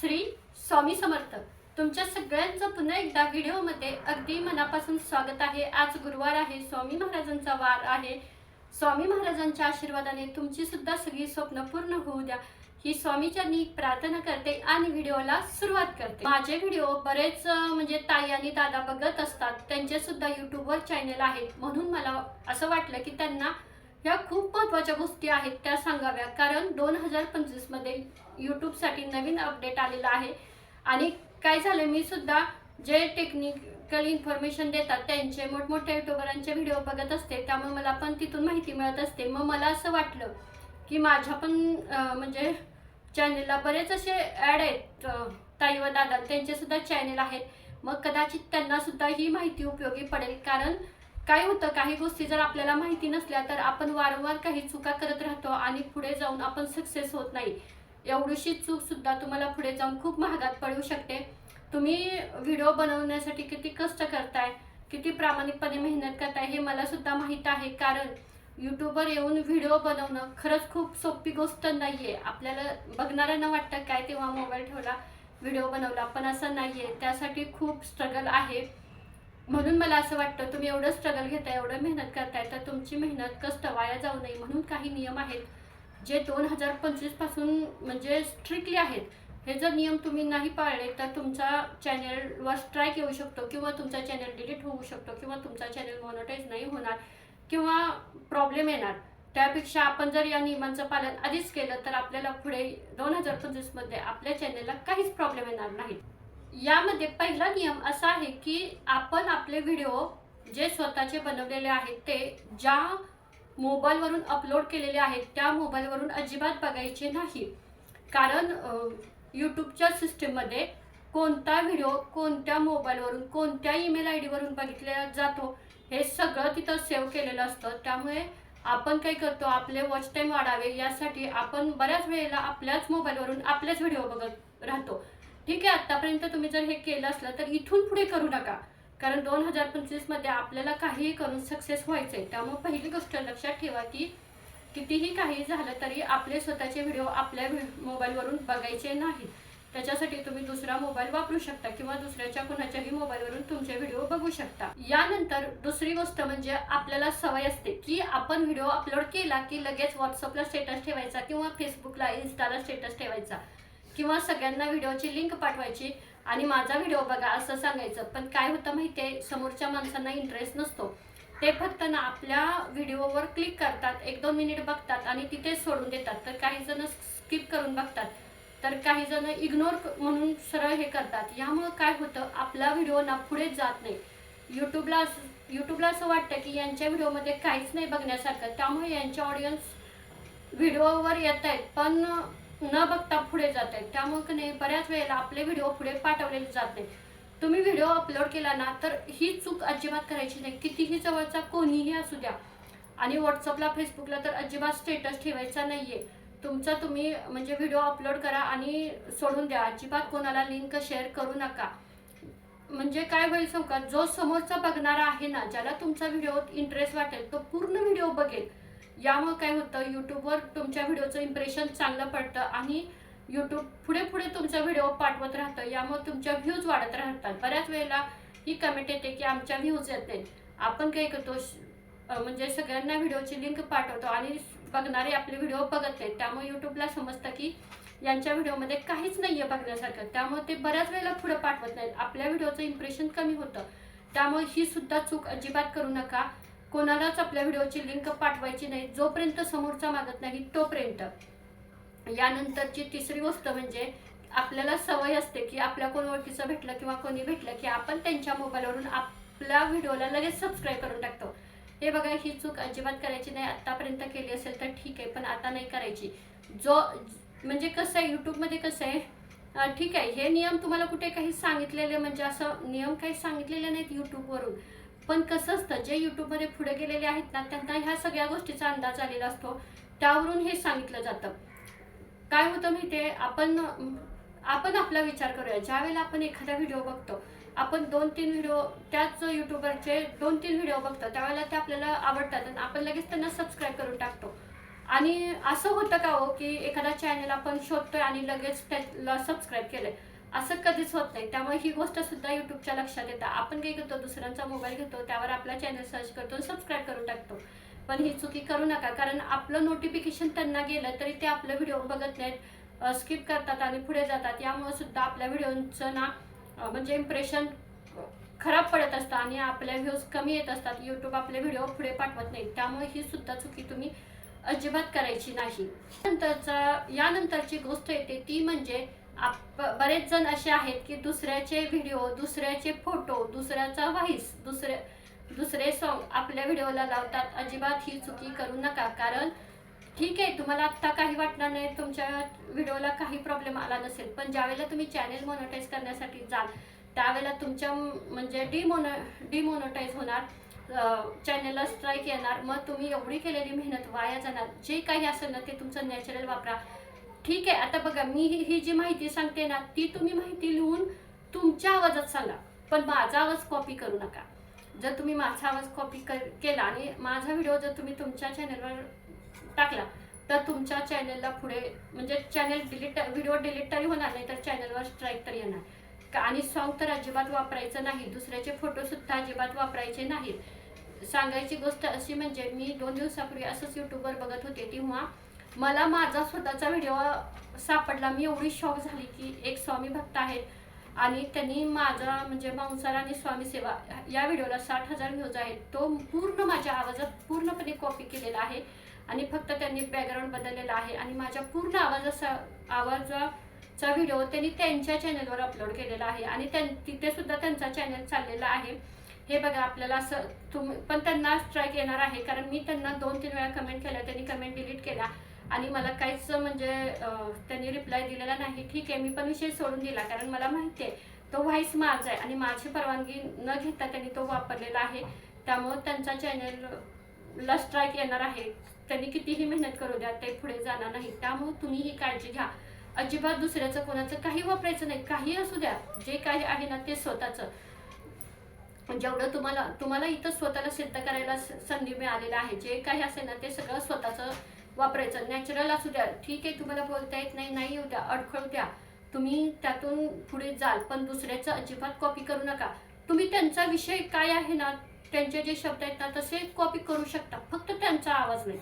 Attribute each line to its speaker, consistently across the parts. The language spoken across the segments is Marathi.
Speaker 1: श्री स्वामी समर्थ. तुमच्या सगळ्यांचं पुन्हा एकदा व्हिडिओमध्ये अगदी मनापासून स्वागत आहे. आज गुरुवार आहे स्वामी महाराजांचा वार आहे. स्वामी महाराजांच्या आशीर्वादाने तुमची सुद्धा सगळी स्वप्न पूर्ण होऊ द्या. ही स्वामीच्यांनी प्रार्थना करते आणि व्हिडिओला सुरुवात करते. माझे व्हिडिओ बरेच म्हणजे ताई आणि दादा बघत असतात. त्यांचे सुद्धा युट्यूबवर चॅनल आहेत. म्हणून मला असं वाटलं की त्यांना ह्या खूप महत्त्वाच्या गोष्टी आहेत त्या सांगाव्या. कारण दोन हजार पंचवीसमध्ये यूट्यूबसाठी नवीन अपडेट आलेला आहे. आणि काय झालं मी सुद्धा जे टेक्निकल इन्फॉर्मेशन देतात त्यांचे मोठमोठ्या युट्यूबरांचे व्हिडिओ बघत असते. त्यामुळे मला पण तिथून माहिती मिळत असते. मग मला असं वाटलं की माझ्या पण म्हणजे चॅनेलला बरेच असे ॲड आहेत ताई व दादा. त्यांचेसुद्धा चॅनेल आहेत. मग कदाचित त्यांनासुद्धा ही माहिती उपयोगी पडेल. कारण काय होतं काही गोष्टी जर आपल्याला माहिती नसल्या तर आपण वारंवार काही चुका करत राहतो आणि पुढे जाऊन आपण सक्सेस होत नाही. एवढीशी चूक सुद्धा तुम्हाला पुढे जाऊन खूप महागात पडू शकते. तुम्ही व्हिडिओ बनवण्यासाठी किती कष्ट करताय किती प्रामाणिकपणे मेहनत करताय हे मला सुद्धा माहीत आहे. कारण यूट्यूबवर येऊन व्हिडिओ बनवणं खरंच खूप सोपी गोष्ट नाही आहे आपल्याला बघणाऱ्यांना वाटतं काय तेव्हा मोबाईल ठेवला व्हिडिओ बनवला? पण असं आहे त्यासाठी खूप स्ट्रगल आहे. म्हणून मला असं वाटतं तुम्ही एवढं स्ट्रगल घेताय एवढं मेहनत करताय तर तुमची मेहनत कष्ट वाया जाऊ नये म्हणून काही नियम आहेत. जे दोन हजार पंचवीसपासून म्हणजे स्ट्रिक्टली आहेत. हे जर नियम तुम्ही नाही पाळले तर तुमचा चॅनेलवर स्ट्राईक येऊ शकतो किंवा तुमचा चॅनल डिलीट होऊ शकतो किंवा तुमचा चॅनल मॉनिटाईज नाही होणार किंवा प्रॉब्लेम येणार. त्यापेक्षा आपण जर या नियमांचं पालन आधीच केलं तर आपल्याला पुढे दोन हजार पंचवीसमध्ये आपल्या चॅनेलला काहीच प्रॉब्लेम येणार नाही यामध्ये पहिला नियम असा आहे की आपण आपले व्हिडिओ जे स्वतःचे बनवलेले आहेत ते ज्या मोबाईलवरून अपलोड केलेले आहेत त्या मोबाईलवरून अजिबात बघायचे नाही. कारण यूट्यूबच्या सिस्टीममध्ये कोणता व्हिडिओ कोणत्या मोबाईलवरून कोणत्या ईमेल आय डीवरून बघितला जातो हे सगळं तिथं सेव्ह केलेलं असतं. त्यामुळे आपण काय करतो आपले वॉच टाईम वाढावे यासाठी आपण बऱ्याच वेळेला आपल्याच मोबाईलवरून आपलेच व्हिडिओ बघत राहतो. ठीक आहे आत्तापर्यंत तुम्ही जर हे केलं असलं तर इथून पुढे करू नका. कारण दोन हजार पंचवीसमध्ये आपल्याला काहीही करून सक्सेस व्हायचं आहे त्यामुळे पहिली गोष्ट लक्षात ठेवा की कितीही काही झालं तरी आपले स्वतःचे व्हिडिओ आपल्या व्हि- मोबाईलवरून बघायचे नाहीत. त्याच्यासाठी तुम्ही दुसरा मोबाईल वापरू शकता किंवा दुसऱ्याच्या कुणाच्याही मोबाईलवरून तुमचे व्हिडिओ बघू शकता. यानंतर दुसरी गोष्ट म्हणजे आपल्याला सवय असते की आपण व्हिडिओ अपलोड केला की लगेच व्हॉट्सअपला स्टेटस ठेवायचा किंवा फेसबुकला इन्स्टाला स्टेटस ठेवायचा. किंवा सगळ्यांना व्हिडिओची लिंक पाठवायची आणि माझा व्हिडिओ बघा असं सांगायचं. पण काय होतं माहिती आहे समोरच्या माणसांना इंटरेस्ट नसतो. ते फक्त ना आपल्या व्हिडिओवर क्लिक करतात एक दोन मिनिट बघतात आणि तिथेच सोडून देतात. तर काही जण स्किप करून बघतात. तर काही जण इग्नोर म्हणून सरळ हे करतात. यामुळं काय होतं? आपला व्हिडिओ ना पुढेच जात नाही. यूट्यूबला यूट्यूबला असं वाटतं की यांच्या व्हिडिओमध्ये काहीच नाही बघण्यासारखं. त्यामुळे यांच्या ऑडियन्स व्हिडिओवर येत आहेत. पण न बघता पुढे जात. आहेत त्यामुळे की नाही बऱ्याच वेळेला आपले व्हिडिओ पुढे पाठवलेले जात. नाही तुम्ही व्हिडिओ अपलोड केला ना तर ही चूक अजिबात करायची नाही. कितीही जवळचा कोणीही असू द्या. आणि व्हॉट्सअपला फेसबुकला तर अजिबात स्टेटस ठेवायचा नाही आहे तुमचा तुम्ही म्हणजे व्हिडिओ अपलोड करा आणि सोडून द्या. अजिबात कोणाला लिंक शेअर करू नका. म्हणजे काय होईल सांगू जो समोरचा बघणारा आहे ना ज्याला तुमचा व्हिडिओ इंटरेस्ट वाटेल तो पूर्ण व्हिडिओ बघेल. यामुळे काय होतं यूट्यूबवर तुमच्या व्हिडिओचं इम्प्रेशन चांगलं पडतं आणि यूट्यूब पुढे पुढे तुमचा व्हिडिओ पाठवत राहतं. यामुळे तुमच्या व्ह्यूज वाढत राहतात. बऱ्याच वेळेला ही कमेंट येते की आमच्या व्ह्यूज येत. नाहीत आपण काय करतो म्हणजे सगळ्यांना व्हिडिओची लिंक पाठवतो आणि बघणारे आपले व्हिडिओ बघत नाहीत त्यामुळे यूट्यूबला समजतं की यांच्या व्हिडिओमध्ये काहीच नाही आहे बघण्यासारखं. त्यामुळे ते बऱ्याच वेळेला पुढं पाठवत नाहीत. आपल्या व्हिडिओचं इम्प्रेशन कमी होतं. त्यामुळे ही सुद्धा चूक अजिबात करू नका. कोणालाच आपल्या व्हिडिओची लिंक पाठवायची नाही जोपर्यंत समोरचा मागत नाही तोपर्यंत. यानंतरची तिसरी गोष्ट म्हणजे आपल्याला सवय असते की आपल्या कोण ओळखीचं भेटलं किंवा कोणी भेटलं की आपण त्यांच्या मोबाईलवरून आपल्या व्हिडिओला लगेच सबस्क्राईब करून टाकतो. हे बघा ही चूक अजिबात करायची नाही. आत्तापर्यंत केली असेल तर ठीक आहे पण आता नाही करायची. जो म्हणजे कसं आहे यूट्यूबमध्ये कसं आहे ठीक आहे हे नियम तुम्हाला कुठे काही सांगितलेले म्हणजे असं नियम काही सांगितलेले नाहीत यूट्यूबवरून पण कसं असतं जे यूट्यूबमध्ये पुढे गेलेले आहेत ना त्यांना ह्या सगळ्या गोष्टीचा अंदाज आलेला असतो. त्यावरून हे सांगितलं जातं. काय होतं माहिती आपण आपण आपला विचार करूया. ज्या वेळेला आपण एखादा व्हिडिओ बघतो आपण दोन तीन व्हिडिओ त्याच युट्यूबरचे दोन तीन व्हिडिओ बघतो त्यावेळेला ते आपल्याला आवडतात आणि आपण लगेच त्यांना सबस्क्राईब करून टाकतो. आणि असं होतं का हो की एखादा चॅनल आपण शोधतोय आणि लगेच त्याला सबस्क्राईब आहे असं कधीच होत नाही. त्यामुळे ही गोष्ट सुद्धा युट्यूबच्या लक्षात येतं. आपण काय करतो दुसऱ्यांचा मोबाईल घेतो त्यावर आपला चॅनल सर्च करतो सबस्क्राईब करून टाकतो. पण ही चुकी करू नका कारण आपलं नोटिफिकेशन त्यांना गेलं तरी ते आपलं व्हिडिओ बघत नाहीत. स्किप करतात आणि पुढे जातात. यामुळे सुद्धा आपल्या व्हिडिओचं ना म्हणजे इम्प्रेशन खराब पडत असतं आणि आपल्या व्ह्यूज कमी येत असतात. यूट्यूब आपले व्हिडिओ पुढे पाठवत नाही त्यामुळे ही सुद्धा चुकी तुम्ही अजिबात करायची नाही. नंतरचा यानंतरची गोष्ट येते ती म्हणजे आप बरेच जण असे आहेत की दुसऱ्याचे व्हिडिओ दुसऱ्याचे फोटो दुसऱ्याचा व्हॉइस दुसरे दुसरे सॉन्ग आपल्या व्हिडिओला लावतात. अजिबात ही चुकी करू नका. कारण ठीक आहे तुम्हाला आत्ता काही वाटणार नाही. तुमच्या व्हिडिओला काही प्रॉब्लेम आला नसेल. पण ज्यावेळेला तुम्ही चॅनेल मोनोटाईज करण्यासाठी जाल त्यावेळेला तुमच्या म्हणजे डिमोनो डिमोनोटाईज होणार. चॅनेलला स्ट्राईक येणार. मग तुम्ही एवढी केलेली मेहनत वाया जाणार. जे काही असेल ना ते तुमचं नॅचरल वापरा. ठीक आहे आता बघा मी ही ही जी माहिती सांगते ना ती तुम्ही माहिती लिहून तुमच्या आवाजात सांगा. पण माझा आवाज कॉपी करू नका. जर तुम्ही माझा आवाज कॉपी केला आणि माझा व्हिडिओ जर तुम्ही तुमच्या चॅनलवर टाकला तर तुमच्या चॅनलला पुढे म्हणजे चॅनल डिलीट व्हिडिओ डिलीट तरी होणार नाही तर चॅनलवर स्ट्राईक तरी येणार. का- आणि सॉन्ग तर अजिबात वापरायचं नाही दुसऱ्याचे फोटोसुद्धा अजिबात वापरायचे नाहीत. सांगायची गोष्ट अशी म्हणजे मी दोन दिवसापूर्वी असंच युट्यूबवर बघत होते तेव्हा मला माझा स्वतःचा व्हिडिओ सापडला. मी एवढी शॉक झाली की एक स्वामी भक्त आहेत. आणि त्यांनी माझा म्हणजे मांसार आणि स्वामी सेवा या व्हिडिओला साठ हजार व्ह्यूज आहेत. तो पूर्ण माझ्या आवाजात पूर्णपणे कॉपी केलेला आहे. आणि फक्त त्यांनी बॅकग्राऊंड बदललेला आहे. आणि माझ्या पूर्ण आवाजाचा आवाजाचा व्हिडिओ त्यांनी त्यांच्या चॅनलवर अपलोड केलेला आहे. आणि त्यां तिथे सुद्धा त्यांचा चॅनल चाललेला आहे. हे बघा आपल्याला असं तुम पण त्यांना स्ट्राईक येणार आहे. कारण मी त्यांना दोन तीन वेळा कमेंट केल्या. त्यांनी कमेंट डिलीट केला आणि मला काहीच म्हणजे त्यांनी रिप्लाय दिलेला नाही. ठीक आहे मी पण विषय सोडून दिला कारण मला माहिती आहे तो व्हाईस माझा आहे आणि माझी परवानगी न घेता त्यांनी तो वापरलेला आहे. त्यामुळे त्यांचा चॅनलला स्ट्राईक येणार आहे. त्यांनी कितीही मेहनत करू द्या ते पुढे जाणार नाही. त्यामुळे तुम्ही ही काळजी घ्या. अजिबात दुसऱ्याचं कोणाचं काही वापरायचं नाही. काही असू द्या जे काही आहे ना ते स्वतःचं. जेवढं तुम्हाला तुम्हाला इथं स्वतःला सिद्ध करायला संधी मिळालेला आहे जे काही असेल ना ते सगळं स्वतःचं वापरायचं. नॅचरल असू द्या. ठीक आहे तुम्हाला बोलता येत नाही नाही येऊ द्या अडखळ द्या. तुम्ही त्यातून पुढे जाल पण दुसऱ्याचं अजिबात कॉपी करू नका. तुम्ही त्यांचा विषय काय आहे ना त्यांचे जे शब्द आहेत ना तसे कॉपी करू शकता. फक्त त्यांचा आवाज नाही.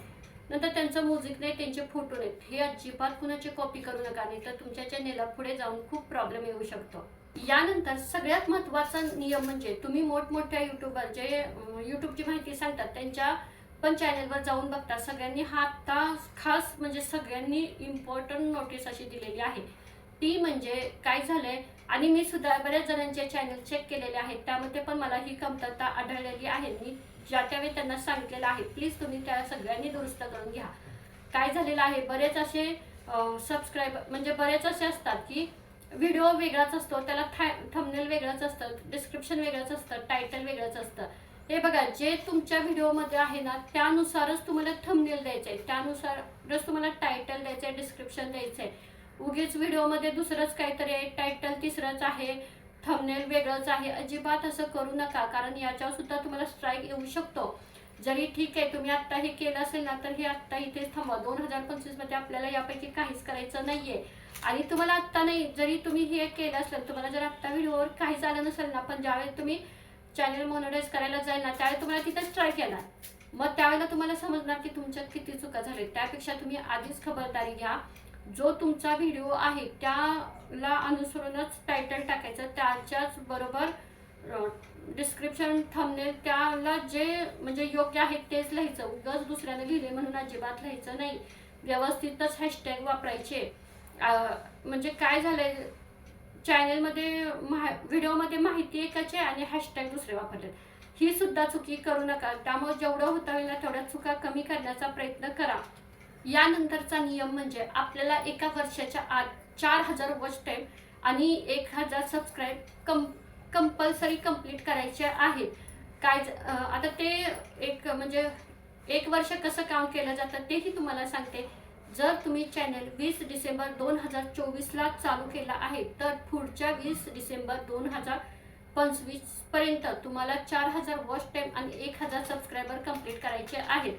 Speaker 1: नंतर त्यांचं म्युझिक नाही त्यांचे फोटो नाहीत. हे अजिबात कुणाची कॉपी करू नका नाही तर तुमच्या चॅनेलला पुढे जाऊन खूप प्रॉब्लेम येऊ शकतो. यानंतर सगळ्यात महत्त्वाचा नियम म्हणजे तुम्ही मोठमोठ्या युट्यूबर जे युट्यूबची माहिती सांगतात त्यांच्या पण चॅनलवर जाऊन बघता सगळ्यांनी हा आता खास म्हणजे सगळ्यांनी इम्पॉर्टंट नोटीस अशी दिलेली आहे. ती म्हणजे काय झालंय? आणि मी सुद्धा बऱ्याच जणांचे चॅनल चेक केलेले आहेत. त्यामध्ये पण मला ही कमतरता आढळलेली आहे. मी ज्या त्यावेळी त्यांना सांगितलेलं आहे. प्लीज तुम्ही त्या सगळ्यांनी दुरुस्त करून घ्या. काय झालेलं आहे? बरेच असे सबस्क्राईब म्हणजे बरेच असे असतात की व्हिडिओ वेगळाच असतो. त्याला थंबनेल वेगळंच असतं. डिस्क्रिप्शन वेगळंच असतं. टायटल वेगळंच असतं. हे बघा जे तुमच्या व्हिडिओमध्ये आहे ना त्यानुसारच तुम्हाला थंबनेल द्यायचं आहे. त्यानुसारच तुम्हाला टायटल द्यायचं आहे डिस्क्रिप्शन द्यायचं आहे. उगीच व्हिडिओमध्ये दुसरंच काहीतरी आहे. टायटल तिसरंच आहे थंबनेल वेगळंच आहे. अजिबात असं करू नका कारण याच्यावर सुद्धा तुम्हाला स्ट्राईक येऊ शकतो. जरी ठीक आहे तुम्ही आत्ता हे केलं असेल ना तर हे आत्ता इथेच थांबवा. दोन हजार पंचवीसमध्ये आपल्याला यापैकी काहीच करायचं नाहीये. आणि तुम्हाला आत्ता नाही जरी तुम्ही हे केलं असेल तुम्हाला जर आत्ता व्हिडिओवर काहीच आलं नसेल ना पण ज्यावेळेस तुम्ही चॅनल मोनोटाईज करायला जाईल ना त्यावेळी तुम्हाला तिथं ट्राय केला. मग त्यावेळेला तुम्हाला समजणार की तुमच्यात किती चुका झाल्या त्यापेक्षा तुम्ही आधीच खबरदारी घ्या. जो तुमचा व्हिडिओ आहे त्याला अनुसरूनच टायटल टाकायचं. त्याच्याच बरोबर डिस्क्रिप्शन थंबनेल त्याला जे म्हणजे योग्य आहे तेच लिहायचं. उगाच दुसऱ्याने लिहिले म्हणून अजिबात लिहायचं नाही. व्यवस्थितच हॅशटॅग वापरायचे. म्हणजे काय झालंय चॅनलमध्ये मा व्हिडिओमध्ये माहिती एकाचे आहे आणि हॅशटॅग दुसरे वापरले ही सुद्धा चुकी करू नका. त्यामुळे जेवढं होता होईल ना तेवढ्या चुका कमी करण्याचा प्रयत्न करा. यानंतरचा नियम म्हणजे आपल्याला एका वर्षाच्या आत चार हजार वॉच टाईम आणि एक हजार सबस्क्राईब कम कंपल्सरी कंप्लीट करायचे आहेत काय ज- आता ते एक म्हणजे एक वर्ष कसं काम केलं जातं तेही तुम्हाला सांगते. जर तुम्ही चॅनल वीस डिसेंबर दोन हजार चोवीसला चालू केला आहे तर पुढच्या वीस डिसेंबर दोन हजार पंचवीसपर्यंत तुम्हाला चार हजार वॉच टाईम आणि एक हजार सबस्क्रायबर कंप्लीट करायचे आहेत.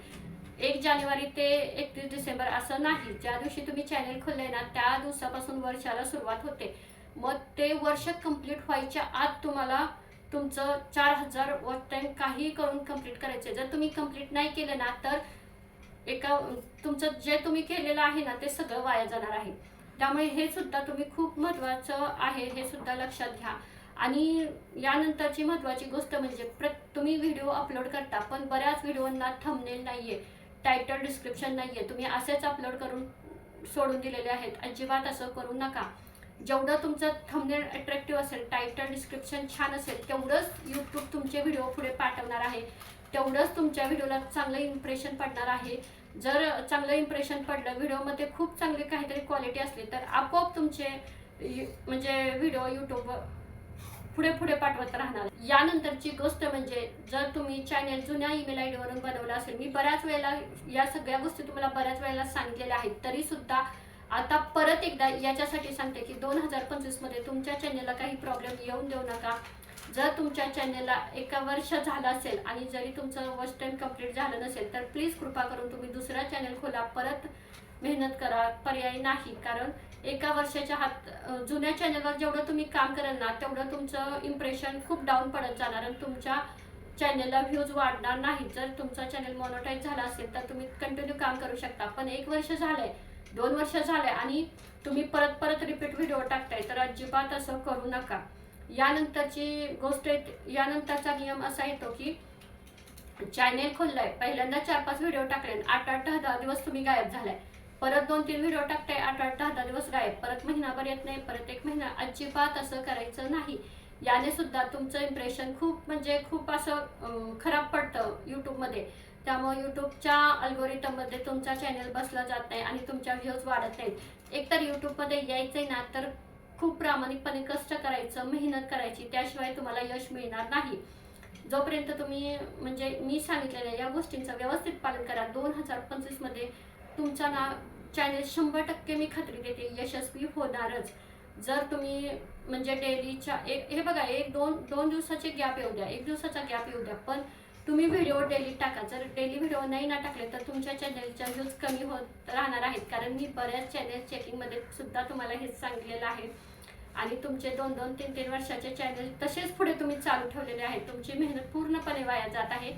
Speaker 1: एक जानेवारी ते एकतीस डिसेंबर असं नाही. ज्या दिवशी तुम्ही चॅनल खोलले ना त्या दिवसापासून वर्षाला सुरुवात होते. मग ते वर्ष कंप्लीट व्हायच्या आत तुम्हाला तुमचं चार हजार वॉच टाईम काही करून कंप्लीट करायचे. जर तुम्ही कंप्लीट नाही केलं ना तर एका तुमचं जे तुम्ही केलेलं आहे ना ते सगळं वाया जाणार आहे. त्यामुळे हे सुद्धा तुम्ही खूप महत्त्वाचं आहे हे सुद्धा लक्षात घ्या. आणि यानंतरची महत्त्वाची गोष्ट म्हणजे प्र तुम्ही व्हिडिओ अपलोड करता पण बऱ्याच व्हिडिओंना थंबनेल नाही आहे टायटल डिस्क्रिप्शन नाही आहे तुम्ही असेच अपलोड करून सोडून दिलेले आहेत. अजिबात असं करू नका. जेवढं तुमचं थंबनेल अट्रॅक्टिव्ह असेल टायटल डिस्क्रिप्शन छान असेल तेवढंच यूट्यूब तुमचे व्हिडिओ पुढे पाठवणार आहे. तेवढंच तुमच्या व्हिडिओला चांगलं इम्प्रेशन पडणार आहे. जर चांगलं इम्प्रेशन पडलं व्हिडिओमध्ये खूप चांगली काहीतरी क्वालिटी असली तर आपोआप तुमचे म्हणजे व्हिडिओ यूट्यूब पुढे पुढे पाठवत राहणार. यानंतरची गोष्ट म्हणजे जर तुम्ही चॅनेल जुन्या ईमेल आय डीवरून बनवलं असेल मी बऱ्याच वेळेला या सगळ्या गोष्टी तुम्हाला बऱ्याच वेळेला सांगितलेल्या आहेत. तरी सुद्धा आता परत एकदा याच्यासाठी सांगते की दोन हजार पंचवीसमध्ये तुमच्या चॅनेलला काही प्रॉब्लेम येऊन देऊ नका. जर तुमच्या चॅनेलला एका वर्ष झालं असेल आणि जरी तुमचं वॉच टाईम कंप्लीट झालं नसेल तर प्लीज कृपा करून तुम्ही दुसरा चॅनल खोला. परत मेहनत करा. पर्याय नाही. कारण एका वर्षाच्या हात जुन्या चॅनलवर जेवढं तुम्ही काम कराल ना तेवढं तुमचं इम्प्रेशन खूप डाऊन पडत जाणार आणि तुमच्या चॅनलला व्ह्यूज वाढणार नाही जर तुमचा चॅनल मॉनिटाईज झाला असेल तर तुम्ही कंटिन्यू काम करू शकता. पण एक वर्ष झालंय दोन वर्ष झालंय आणि तुम्ही परत परत रिपीट व्हिडिओ टाकताय तर अजिबात असं करू नका. यानंतरची गोष्ट यानंतरचा नियम असा येतो की चॅनेल खोललाय पहिल्यांदा चार पाच व्हिडिओ टाकले आठ आठ दहा दहा दिवस तुम्ही गायब झालाय. परत दोन तीन व्हिडिओ टाकताय आठ आठ दहा दहा दिवस गायब. परत महिनाभर येत नाही परत एक महिना. अजिबात असं करायचं नाही. याने सुद्धा तुमचं इम्प्रेशन खूप म्हणजे खूप असं खराब पडतं यूट्यूबमध्ये त्यामुळे यूट्यूबच्या अल्गोरिथममध्ये तुमचा चॅनल बसला जात नाही आणि तुमच्या व्ह्यूज वाढत नाहीत. एकतर यूट्यूबमध्ये यायचंय ना तर खूप प्रामाणिकपणे कष्ट करायचं मेहनत करायची त्याशिवाय तुम्हाला यश मिळणार नाही. जोपर्यंत तुम्ही म्हणजे मी सांगितलेल्या या गोष्टींचं व्यवस्थित पालन करा दोन हजार पंचवीसमध्ये तुमचा ना चॅनेल शंभर टक्के मी खात्री देते यशस्वी होणारच. जर तुम्ही म्हणजे डेलीच्या एक हे बघा एक दोन दोन दिवसाचे गॅप येऊ द्या एक दिवसाचा गॅप येऊ द्या पण तुम्ही व्हिडिओ डेली टाका. जर डेली व्हिडिओ नाही ना टाकले तर तुमच्या चॅनलच्या व्ह्यूज कमी होत राहणार आहेत. कारण मी बऱ्याच चॅनल चेकिंगमध्ये सुद्धा तुम्हाला हेच सांगितलेलं आहे. आणि तुमचे दोन दोन तीन तीन वर्षाचे चॅनल तसेच पुढे तुम्ही चालू ठेवलेले आहेत. तुमची मेहनत पूर्णपणे वाया जात आहे.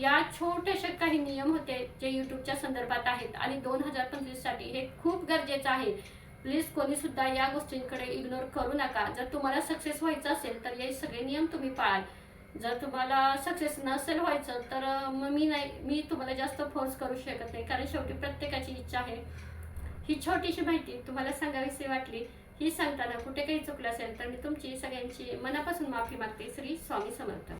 Speaker 1: या छोटेसे काही नियम होते जे यूट्यूबच्या संदर्भात आहेत. आणि दोन हजार पंचवीससाठी हे खूप गरजेचं आहे. प्लीज कोणीसुद्धा या गोष्टींकडे इग्नोर करू नका. जर तुम्हाला सक्सेस व्हायचं असेल तर हे सगळे नियम तुम्ही पाळाल. जर तुम्हाला सक्सेस नसेल व्हायचं तर मग मी नाही मी तुम्हाला जास्त फोर्स करू शकत नाही. कारण शेवटी प्रत्येकाची इच्छा आहे. ही छोटीशी माहिती तुम्हाला सांगावीशी वाटली ही सांगताना कुठे काही चुकलं असेल तर मी तुमची सगळ्यांची मनापासून माफी मागते. श्री स्वामी समर्थ.